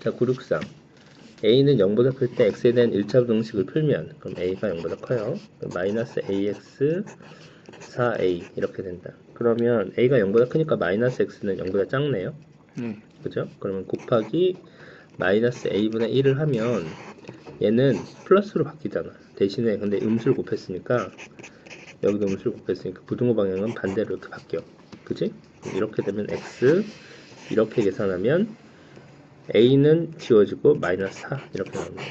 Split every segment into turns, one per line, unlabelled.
자, 963. a는 0보다 클 때 x에 대한 1차 부등식을 풀면 그럼 a가 0보다 커요. 마이너스 ax 4a 이렇게 된다. 그러면 a가 0보다 크니까 마이너스 x는 0보다 작네요.
네.
그죠? 그러면 곱하기 마이너스 a분의 1을 하면 얘는 플러스로 바뀌잖아. 대신에 근데 음수를 곱했으니까 여기도 음수를 곱했으니까 부등호 방향은 반대로 이렇게 바뀌어. 그지? 이렇게 되면 x 이렇게 계산하면 a는 지워지고 마이너스 4 이렇게 나옵니다.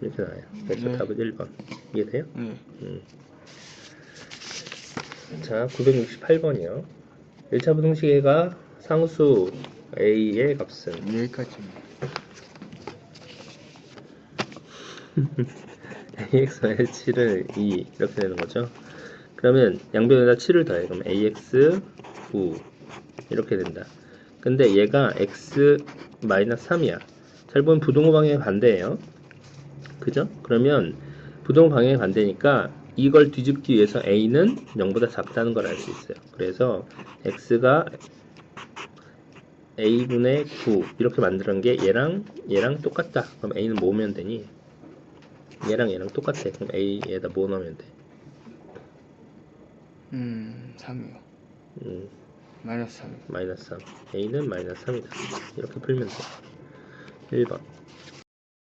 이렇게 나와요. 그래서
네.
답은 1번. 이해돼요?
네.
자, 968번이요. 1차 부등식의 상수 a의 값은
여기까지입니다.
ax의 7을 2 이렇게 되는 거죠. 그러면 양변에다 7을 더해. 그럼 ax 9 이렇게 된다. 근데 얘가 x 마이너스 3이야. 잘 보면 부동호 방향의 반대예요. 그죠? 그러면 부동호 방향의 반대니까 이걸 뒤집기 위해서 a는 0보다 작다는 걸 알 수 있어요. 그래서 x가 a분의 9 이렇게 만드는 게 얘랑 얘랑 똑같다. 그럼 a는 모으면 되니? 얘랑 얘랑 똑같아. 그럼 a에다 뭐 넣으면 돼?
음, 3이요.
음,
마이너스 3.
마이너스 3. a는 마이너스 3이다. 이렇게 풀면 돼. 1번.